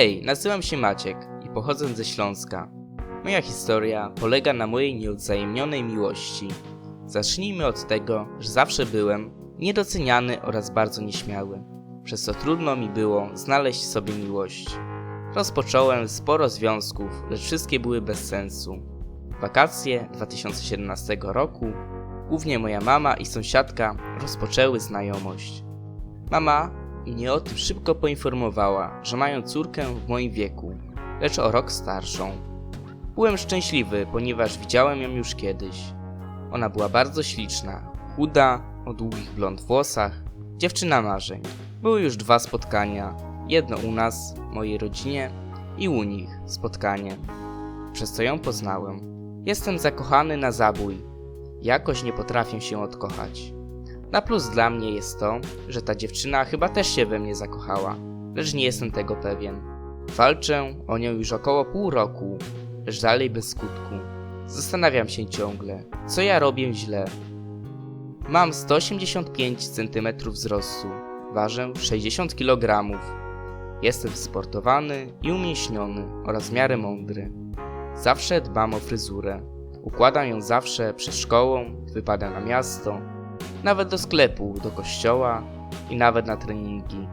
Hej, nazywam się Maciek i pochodzę ze Śląska. Moja historia polega na mojej nieodzajemnionej miłości. Zacznijmy od tego, że zawsze byłem niedoceniany oraz bardzo nieśmiały, przez co trudno mi było znaleźć sobie miłość. Rozpocząłem sporo związków, lecz wszystkie były bez sensu. Wakacje 2017 roku głównie moja mama i sąsiadka rozpoczęły znajomość. Mama mnie o tym szybko poinformowała, że mają córkę w moim wieku, lecz o rok starszą. Byłem szczęśliwy, ponieważ widziałem ją już kiedyś. Ona była bardzo śliczna, chuda, o długich blond włosach, dziewczyna marzeń. Były już dwa spotkania, jedno u nas, mojej rodzinie i u nich spotkanie, przez co ją poznałem. Jestem zakochany na zabój. Jakoś nie potrafię się odkochać. Na plus dla mnie jest to, że ta dziewczyna chyba też się we mnie zakochała, lecz nie jestem tego pewien. Walczę o nią już około pół roku, lecz dalej bez skutku. Zastanawiam się ciągle, co ja robię źle. Mam 185 cm wzrostu, ważę 60 kg. Jestem sportowany i umięśniony oraz w miarę mądry. Zawsze dbam o fryzurę. Układam ją zawsze przed szkołą, wypada na miasto, nawet do sklepu, do kościoła i nawet na treningi.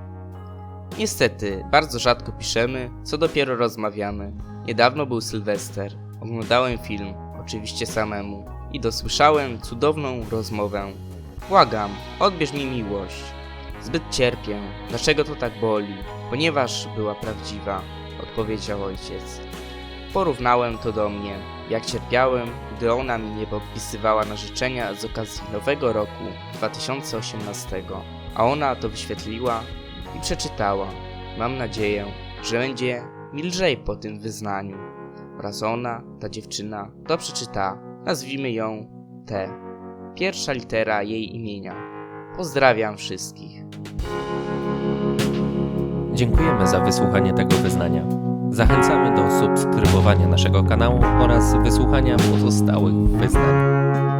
Niestety, bardzo rzadko piszemy, co dopiero rozmawiamy. Niedawno był Sylwester. Oglądałem film, oczywiście samemu, i dosłyszałem cudowną rozmowę. Błagam, odbierz mi miłość. Zbyt cierpię. Dlaczego to tak boli? Ponieważ była prawdziwa, odpowiedział ojciec. Porównałem to do mnie, jak cierpiałem, gdy ona mi nie podpisywała na życzenia z okazji nowego roku 2018, a ona to wyświetliła i przeczytała. Mam nadzieję, że będzie mi lżej po tym wyznaniu. Oraz ona, ta dziewczyna, to przeczyta. Nazwijmy ją T. Pierwsza litera jej imienia. Pozdrawiam wszystkich. Dziękujemy za wysłuchanie tego wyznania. Zachęcamy do subskrybowania naszego kanału oraz wysłuchania pozostałych wyznań.